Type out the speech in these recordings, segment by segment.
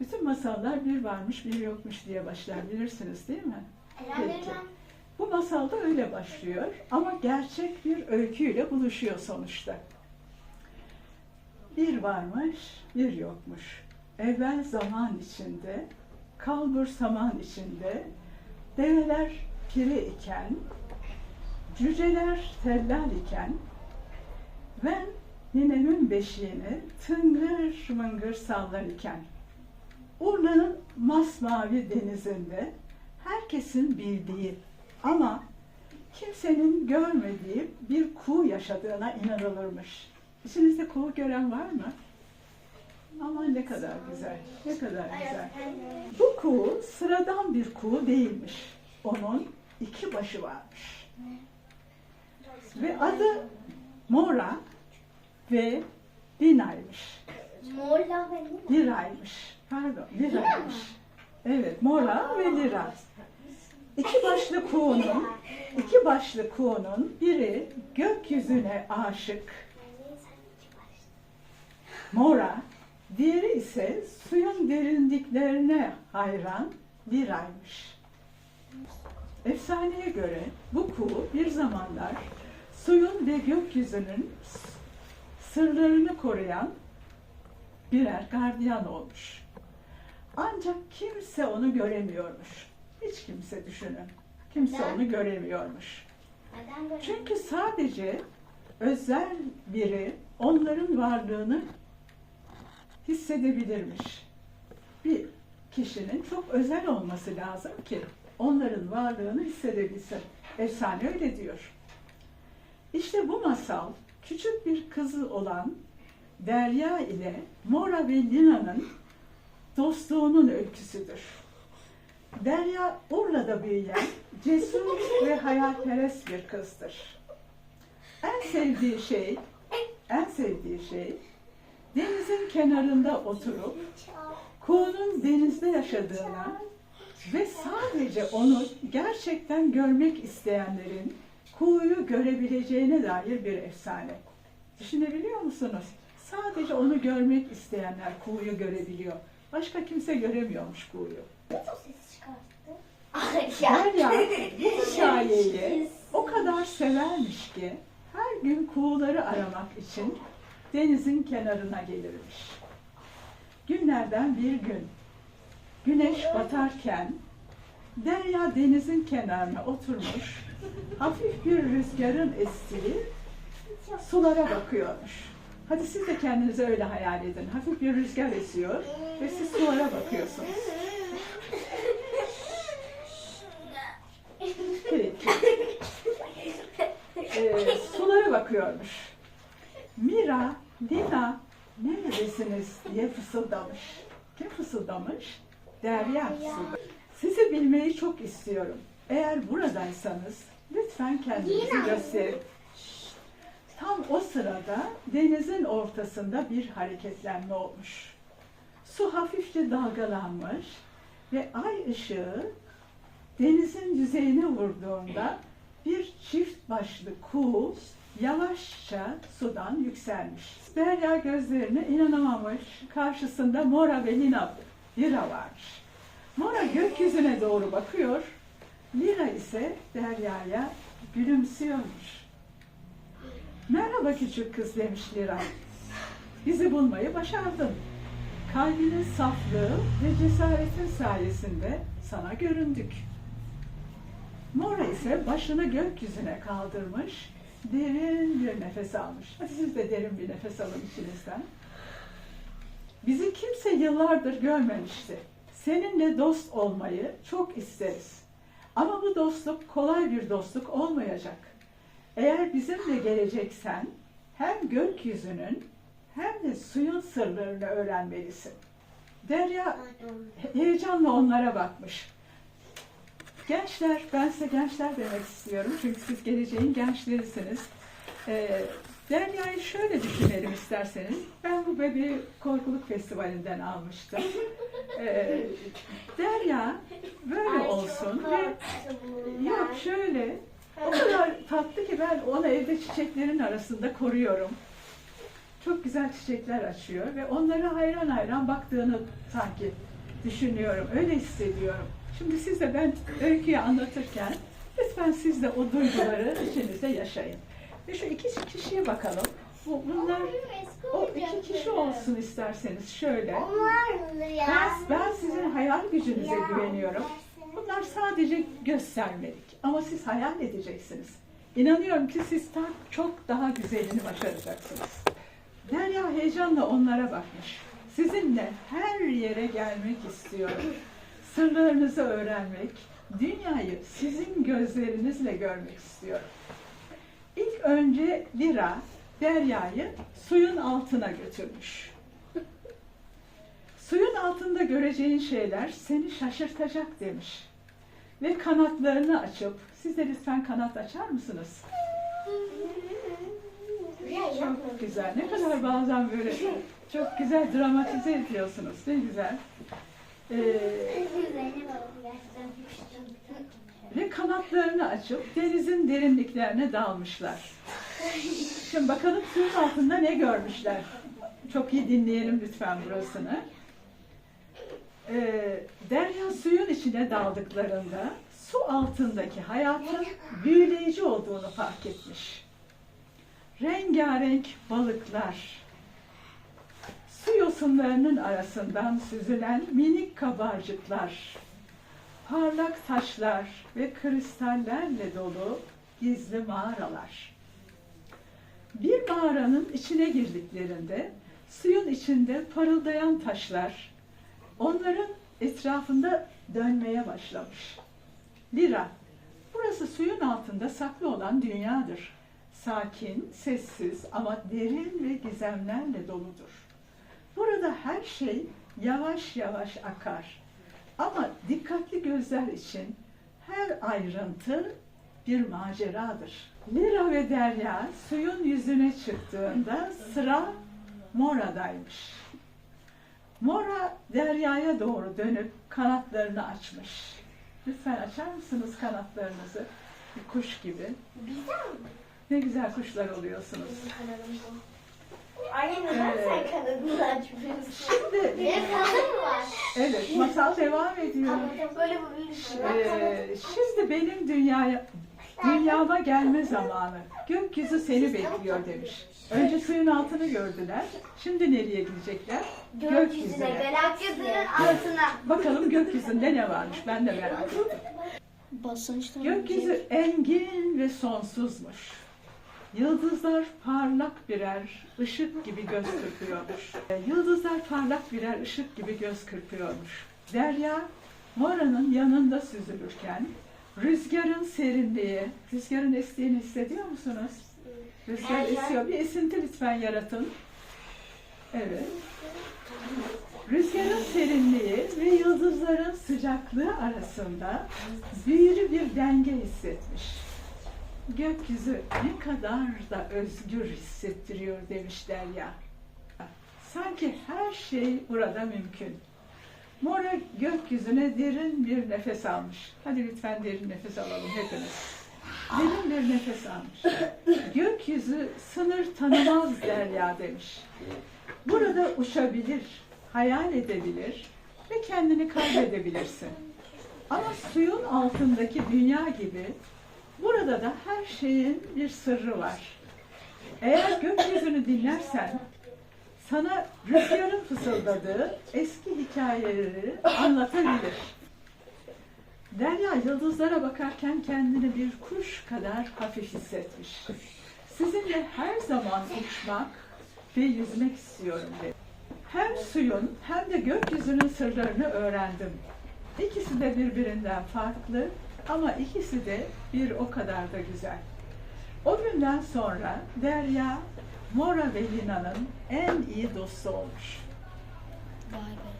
Bütün masallar bir varmış bir yokmuş diye başlar bilirsiniz değil mi? Peki. Bu masal da öyle başlıyor ama gerçek bir öyküyle buluşuyor sonuçta. Bir varmış, bir yokmuş. Evvel zaman içinde, kalbur saman içinde, develer piri iken, cüceler tellal iken, ben ninemin beşiğini tıngır mıngır sallar iken, Urla'nın masmavi denizinde herkesin bildiği ama kimsenin görmediği bir kuğu yaşadığına inanılırmış. İçinizde kuğu gören var mı? Aman ne kadar güzel, ne kadar güzel. Bu kuğu sıradan bir kuğu değilmiş. Onun iki başı varmış. Ve adı Mora ve Lina'ymış. Morla benim. Liraymış. Pardon, liraymış. Evet, Mora ve Lira. İki başlı kuğunun, iki başlı kuğunun biri gökyüzüne aşık, Mora, diğeri ise suyun derinliklerine hayran Lira'ymış. Efsaneye göre bu kuğu bir zamanlar suyun ve gökyüzünün sırlarını koruyan birer gardiyan olmuş. Ancak kimse onu göremiyormuş. Hiç kimse düşünün. Kimse Neden? onu göremiyormuş. Neden? Çünkü sadece özel biri onların varlığını hissedebilirmiş. Bir kişinin çok özel olması lazım ki onların varlığını hissedebilsin. Efsane öyle diyor. İşte bu masal küçük bir kızı olan Derya ile Mora ve Lina'nın dostluğunun öyküsüdür. Derya Urla'da büyüyen cesur ve hayalperest bir kızdır. En sevdiği şey, en sevdiği şey denizin kenarında oturup kuğunun denizde yaşadığına ve sadece onu gerçekten görmek isteyenlerin kuğuyu görebileceğine dair bir efsane. Düşünebiliyor musunuz? Sadece onu görmek isteyenler kuğuyu görebiliyor. Başka kimse göremiyormuş kuğuyu. Nasıl ses çıkarttı? Derya bu hikayeyi o kadar severmiş ki her gün kuğuları aramak için denizin kenarına gelirmiş. Günlerden bir gün güneş batarken Derya denizin kenarına oturmuş, hafif bir rüzgarın estiği sulara bakıyormuş. Hadi siz de kendinize öyle hayal edin. Hafif bir rüzgar esiyor ve siz sulara bakıyorsunuz. Peki. Ee, sulara bakıyormuş. Mira, Lina neredesiniz diye fısıldamış. Kim fısıldamış? Derya fısıldamış. Sizi bilmeyi çok istiyorum. Eğer buradaysanız lütfen kendinizi gösterin. Tam o sırada denizin ortasında bir hareketlenme olmuş. Su hafifçe dalgalanmış ve ay ışığı denizin yüzeyine vurduğunda bir çift başlı kuğu yavaşça sudan yükselmiş. Derya gözlerine inanamamış. Karşısında Mora ve Lina, Lira varmış. Mora gökyüzüne doğru bakıyor. Lira ise Derya'ya gülümsüyormuş. Merhaba küçük kız demiş Lira. Bizi bulmayı başardın. Kalbinin saflığı ve cesaretin sayesinde sana göründük. Mora ise başını gökyüzüne kaldırmış, derin bir nefes almış. Hadi siz de derin bir nefes alın içinizden. Bizi kimse yıllardır görmemişti. Seninle dost olmayı çok isteriz. Ama bu dostluk kolay bir dostluk olmayacak. Eğer bizimle geleceksen hem gökyüzünün hem de suyun sırlarını öğrenmelisin. Derya heyecanla onlara bakmış. Gençler, ben size gençler demek istiyorum çünkü siz geleceğin gençlerisiniz. Ee, Derya'yı şöyle düşünelim isterseniz. Ben bu bebeği Korkuluk Festivali'nden almıştım. Ee, Derya böyle olsun ve yok şöyle o kadar tatlı ki ben onu evde çiçeklerin arasında koruyorum. çok güzel çiçekler açıyor ve onlara hayran hayran baktığını sanki düşünüyorum, öyle hissediyorum. Şimdi siz de ben öyküyü anlatırken lütfen siz de o duyguları içinizde yaşayın. Ve şu iki kişiye bakalım. Bu, bunlar o iki kişi olsun isterseniz şöyle. Ben, ben sizin hayal gücünüze güveniyorum. Bunlar sadece göstermelik ama siz hayal edeceksiniz. İnanıyorum ki siz çok daha güzelini başaracaksınız. Derya heyecanla onlara bakmış. Sizinle her yere gelmek istiyorum. Sırlarınızı öğrenmek, dünyayı sizin gözlerinizle görmek istiyorum. İlk önce Lira, Derya'yı suyun altına götürmüş. Suyun altında göreceğin şeyler seni şaşırtacak demiş. Ve kanatlarını açıp, siz de lütfen kanat açar mısınız? Çok güzel. Ne kadar bazen böyle çok güzel dramatize ediyorsunuz. Ne güzel. Ee, ve kanatlarını açıp denizin derinliklerine dalmışlar. Şimdi bakalım suyun altında ne görmüşler. Çok iyi dinleyelim lütfen burasını. Ee, derya suyun içine daldıklarında su altındaki hayatın büyüleyici olduğunu fark etmiş. Rengarenk balıklar, su yosunlarının arasından süzülen minik kabarcıklar, parlak taşlar ve kristallerle dolu gizli mağaralar. Bir mağaranın içine girdiklerinde suyun içinde parıldayan taşlar onların etrafında dönmeye başlamış. Lira, burası suyun altında saklı olan dünyadır. Sakin, sessiz ama derin ve gizemlerle doludur. Burada her şey yavaş yavaş akar. Ama dikkatli gözler için her ayrıntı bir maceradır. Lira ve Derya suyun yüzüne çıktığında sıra Mora'daymış. Derya'ya doğru dönüp kanatlarını açmış. Lütfen açar mısınız kanatlarınızı? Bir kuş gibi. Ne güzel kuşlar oluyorsunuz. Anne neden sen kanadını açmıyorsun? Şimdi Benim kanadım mı var? evet masal devam ediyor. Böyle bu Ee, şimdi benim dünyaya dünyama gelme zamanı. Gökyüzü seni bekliyor demiş. Önce suyun altını gördüler. Şimdi nereye gidecekler? Gökyüzüne, galaksinin altına. Bakalım gökyüzünde ne varmış? Ben de merak ettim. Basınçtan Gökyüzü engin ve sonsuzmuş. Yıldızlar parlak birer ışık gibi göz kırpıyormuş. Yıldızlar parlak birer ışık gibi göz kırpıyormuş. Derya Mora'nın yanında süzülürken rüzgarın serinliği, rüzgarın estiğini hissediyor musunuz? Rüzgar esiyor. Bir esinti lütfen yaratın. Evet. Rüzgarın serinliği ve yıldızların sıcaklığı arasında büyülü bir denge hissetmiş. Gökyüzü ne kadar da özgür hissettiriyor demiş Derya. Sanki her şey burada mümkün. Mora gökyüzüne derin bir nefes almış. Hadi lütfen derin nefes alalım hepimiz. Derin bir nefes almış. Gökyüzü sınır tanımaz Derya demiş. Burada uçabilir, hayal edebilir ve kendini kaybedebilirsin. Ama suyun altındaki dünya gibi burada da her şeyin bir sırrı var. Eğer gökyüzünü dinlersen sana rüzgarın fısıldadığı eski hikayeleri anlatabilir. Derya yıldızlara bakarken kendini bir kuş kadar hafif hissetmiş. Sizinle her zaman uçmak ve yüzmek istiyorum dedi. Hem suyun hem de gökyüzünün sırlarını öğrendim. İkisi de birbirinden farklı ama ikisi de bir o kadar da güzel. O günden sonra Derya, Mora ve Lina'nın en iyi dostu olmuş.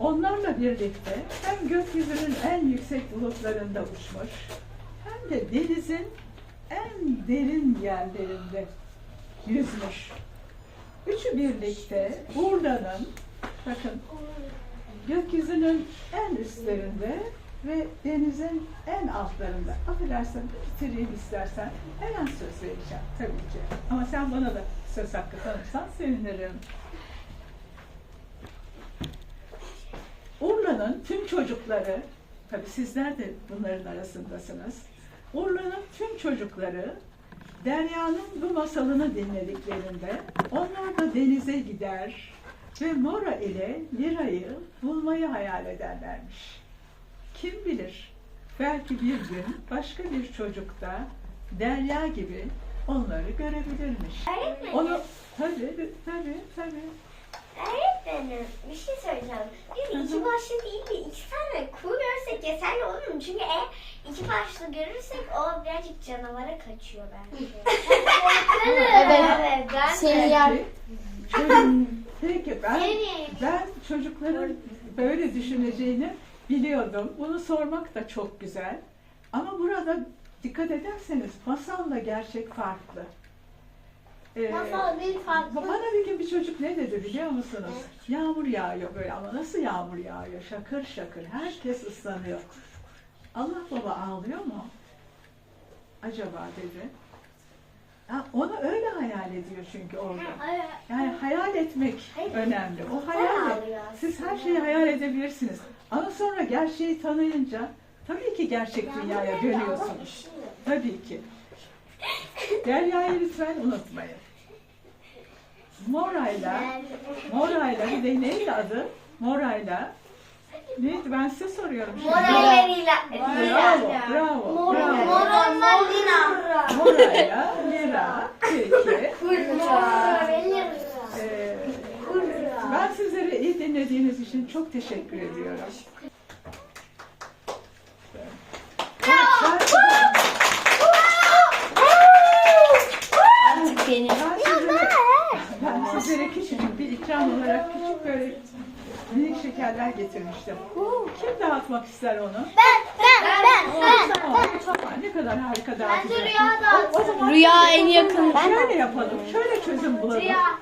Onlarla birlikte hem gökyüzünün en yüksek bulutlarında uçmuş, hem de denizin en derin yerlerinde yüzmüş. Üçü birlikte Urla'nın, bakın gökyüzünün en üstlerinde ve denizin en altlarında. Affedersin bitireyim istersen. Hemen söz vereceğim tabii ki. Ama sen bana da söz hakkı tanırsan sevinirim. Urla'nın tüm çocukları, tabii sizler de bunların arasındasınız. Urla'nın tüm çocukları Derya'nın bu masalını dinlediklerinde onlar da denize gider ve Mora ile Lira'yı bulmayı hayal ederlermiş. Kim bilir, belki bir gün başka bir çocuk da Derya gibi onları görebilirmiş. Öğretmenim. Onu tabii tabii tabii. Öğretmenim bir şey söyleyeceğim. Biz iki başlı değil de iki tane kuğu görsek yeterli olur mu? Çünkü eğer iki başlı görürsek o birazcık canavara kaçıyor bence. Evet. ben Seni yer. Peki, ben ben çocukların böyle düşüneceğini biliyordum. Bunu sormak da çok güzel. Ama burada dikkat ederseniz masalla gerçek farklı. Ee, Masal bir farklı. Bana bir gün bir çocuk ne dedi biliyor musunuz? Yağmur yağıyor böyle ama nasıl yağmur yağıyor? Şakır şakır. Herkes ıslanıyor. Allah baba ağlıyor mu? Acaba dedi. Ha, onu öyle hayal ediyor çünkü orada. Yani hayal etmek önemli. O hayal Siz her şeyi hayal edebilirsiniz. Ama sonra gerçeği tanıyınca tabii ki gerçek dünyaya dönüyorsunuz. Tabii ki. Derya'yı lütfen unutmayın. Mora'yla, Mora'yla bir de neydi adı? Mora'yla. Neydi? Ben size soruyorum şimdi. Moraleriyle. Bravo, bravo, bravo. Moronla Lina. Mora'yla Lira. Peki. Kurra. Ee, ben sizlere iyi dinlediğiniz için çok teşekkür ediyorum. Ben- Artık benim. Ben sizlere, ben küçücük bir ikram olarak küçük böyle minik şekerler getirmiştim. Kim dağıtmak ister onu? Ben, ben, ben, Tamam, tamam. Ne kadar harika dağıtacak. Rüya O- o zaman Rüya en yakın. Şöyle yapalım. Şöyle çözüm bulalım. Rüya.